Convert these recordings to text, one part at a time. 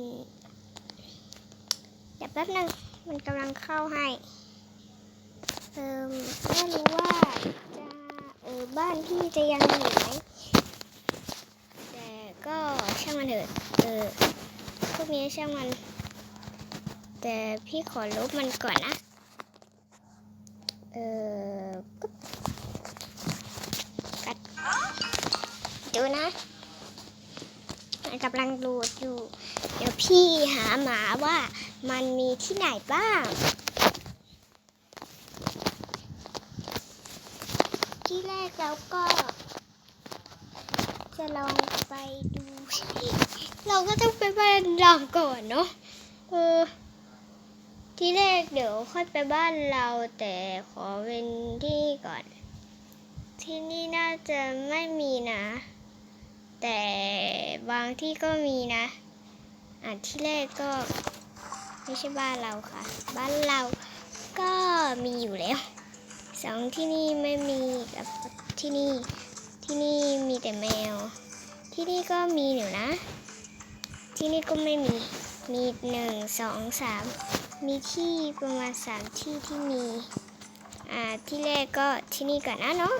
อืมเดี๋ยวแป๊บนึงมันกำลังเข้าให้ เออไม่รู้ว่าจะเออบ้านพี่จะยังอยู่ไหมแต่ก็ช่างมันเถอะเออพวกนี้ช่างมัน แต่พี่ขอลบมันก่อนนะ เออกัดดูนะ กำลังดูดอยู่ เดี๋ยวพี่หาหมาว่ามันมีที่ไหนบ้าง ที่แรกเราก็ จะลองไปดู เราก็ต้องไปบ้านเราก่อนเนาะเออที่แรกเดี๋ยวค่อยไปบ้านเราแต่ขอเป็นที่ก่อน ที่นี่น่าจะไม่มีนะ แต่บางที่ก็มีนะ อะที่แรกก็ไม่ใช่บ้านเราค่ะ บ้านเราก็มีอยู่แล้วสองที่นี่ไม่มีกับที่นี่ที่นี่มีแต่แมว ที่นี่ก็มีอยู่นะ ที่นี่ก็ไม่มีมีหนึ่งสองสามมีที่ประมาณสามที่ที่มี อ่าที่แรกก็ที่นี่ก่อนนะเนาะ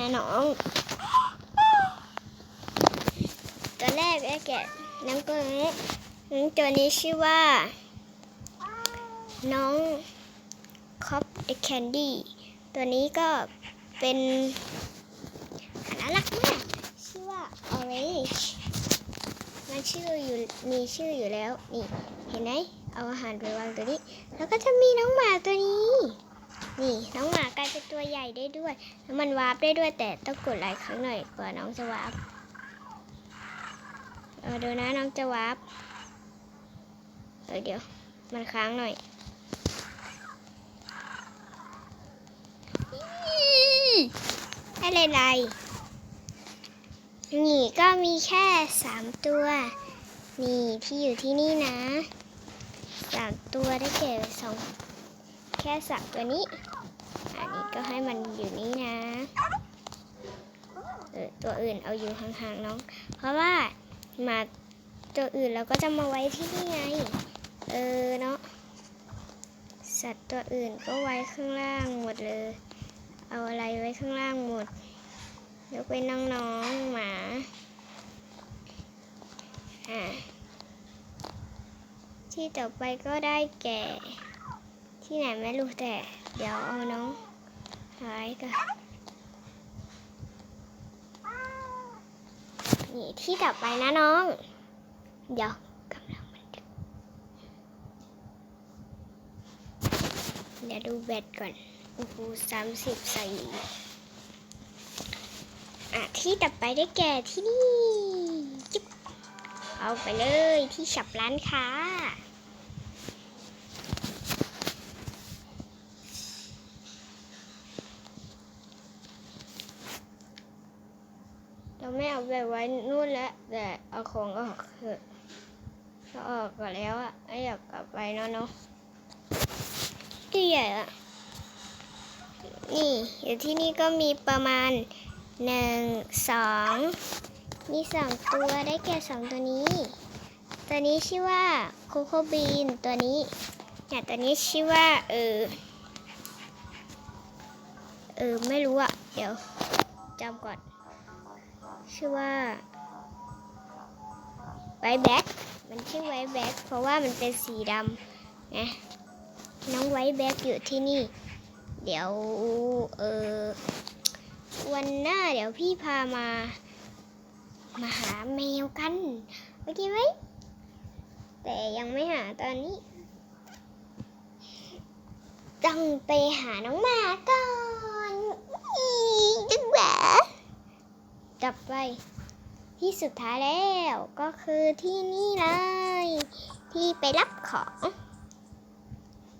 นี่นะน้อง ตัวแรกไอ้แกะน้องตัวนี้องตัวนี้ชื่อว่า น้องคอปแคนดี้ตัวนี้ก็เป็นน่ารักมาก ชื่อว่า Orange มันชื่ออยู่มีชื่ออยู่แล้ว นี่ เห็นไหมเอาอาหารไปวางตัวนี้ แล้วก็จะมีน้องหมาตัวนี้ นี่น้องหมากลายเป็นตัวใหญ่ได้ด้วย แล้วมันวาร์ปได้ด้วยแต่ต้องกดหลายครั้งหน่อยกว่าน้องจะวาร์ปเออดูนะน้องจะวาร์ปเออเดี๋ยว มันค้างหน่อยอะไรไรนี่ก็มีแค่สามตัว นี่ที่อยู่ที่นี่นะสามตัวได้แก่สองแค่สับตัวนี้ ก็ให้มันอยู่นี่นะเออตัวอื่นเอาอยู่ห่างๆน้อง เพราะว่ามาตัวอื่นเราก็จะมาไว้ที่นี่ไง เออเนาะ สัตว์ตัวอื่นก็ไว้ข้างล่างหมดเลย เอาอะไรไว้ข้างล่างหมด ยกเว้นน้องๆหมา อ่า ที่ต่อไปก็ได้แก่ ที่ไหนไม่รู้แต่ เดี๋ยวเอาน้อง หายกันนี่ที่ต่อไปนะน้อง เดี๋ยวกำลังมันดึกเดี๋ยวดูแบตก่อนโอ้โหสามสิบใส่อะที่ต่อไปได้แก่ที่นี่จิ๊บเอาไปเลยที่ฉับร้านค้า เราไม่เอาไปไว้นู่นแล้วแต่เอาของออกเถอะเราออกก่อนแล้วอะไม่อยากกลับไปเนาะเนาะที่ใหญ่อะนี่อยู่ที่นี่ก็มีประมาณหนึ่งสองมีสองตัวได้แก่สองตัวนี้ ตัวนี้ชื่อว่าโคโคบีนตัวนี้เนี่ยตัวนี้ชื่อว่าเออเออไม่รู้อะเดี๋ยวจำก่อน ชื่อว่าไวแบ็กมันชื่อไวแบ็กเพราะว่ามันเป็นสีดำนะน้องไวแบ็กอยู่ที่นี่ เดี๋ยวเออวันหน้าเดี๋ยวพี่พามา มาหาแมวกันโอเคไหมแต่ยังไม่หาตอนนี้ต้องไปหาน้องหมาก่อน ดับไปที่สุดท้ายแล้วก็คือที่นี่เลย ที่ไปรับของ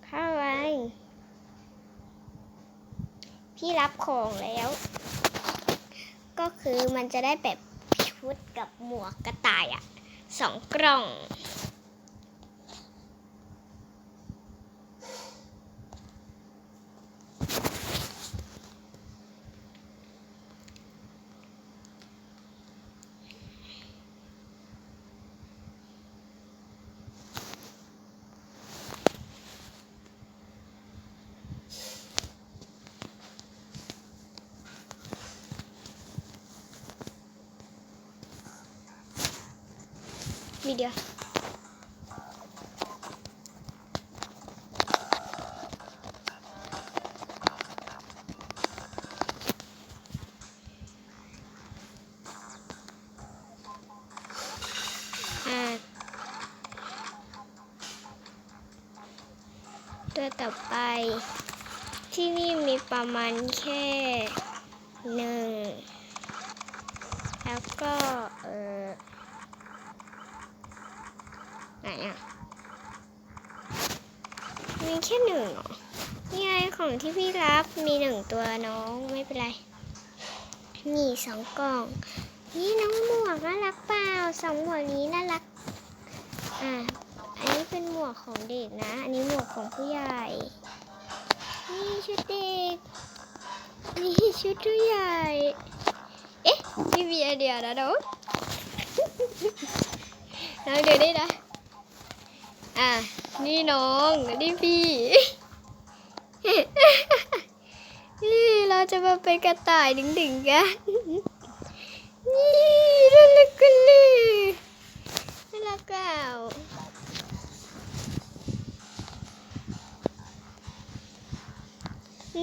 เข้าไปพี่รับของแล้ว ก็คือมันจะได้แบบชุดกับหมวกกระต่ายอะสองกล่อง มีเดียวอ่าตัวต่อไป ที่นี่มีประมาณแค่หนึ่ง แล้วก็ เออ ไหนอะ มีแค่หนึ่งเหรอนี่ไงของที่พี่รับมีหนึ่งตัวน้องไม่เป็นไร มีสองกล่อง นี่น้องหมวกน่ารักเปล่าสองหมวกนี้น่ารัก อะอันนี้เป็นหมวกของเด็กนะ อันนี้หมวกของผู้ใหญ่ นี่ชุดเด็ก นี่ชุดผู้ใหญ่ เอ๊ะพี่มีไอเดียนะน้อง น้องเดี๋ยวนี้นะ อะ นี่น้องนี่พี่ นี่เราจะมาเป็นกระต่ายดึงๆกัน นี่น่ารักกันเลยน่ารักเปล่า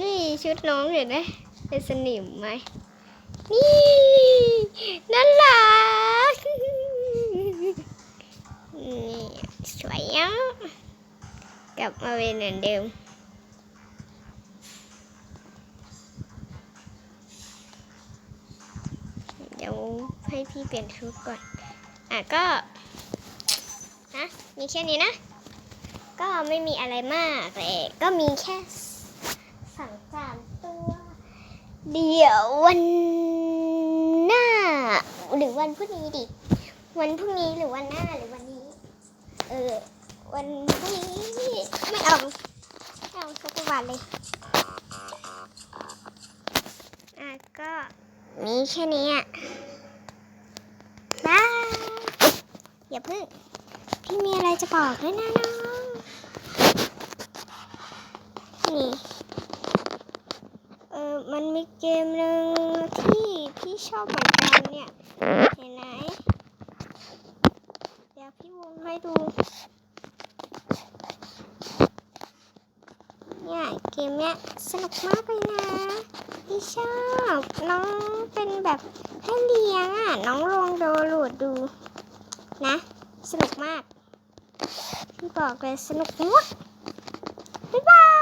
นี่ชุดน้องเห็นไหมเป็นสนิมไหมนี่น่ารัก นี่สวยอะ กลับมาเป็นเหมือนเดิมเดี๋ยวให้พี่เปลี่ยนชุดก่อน อะก็นะมีแค่นี้นะ ก็ไม่มีอะไรมากแต่ก็มีแค่สั่งสามตัว เดี๋ยววันหน้า หรือวันพรุ่งนี้ดิ วันพรุ่งนี้หรือวันหน้าหรือวันนี้ เออ วันนี้ไม่เอาไม่เอาสักวันเลย อะก็มีแค่นี้อะบายอย่าเพิ่ง พี่มีอะไรจะบอกด้วยนะน้องนี่เออมันมีเกมหนึ่งที่พี่ชอบเหมือนกันเนี่ย เห็นไหมเดี๋ยวพี่วงให้ดู เนี่ยเก มเนี้ยสนุกมากเลยนะพี่ชอบน้องเป็นแบบให้เลี้ยงอะ น้องลองโดโหลดดู นะ สนุกมาก พี่บอกเลยสนุกมากบ๊ายบาย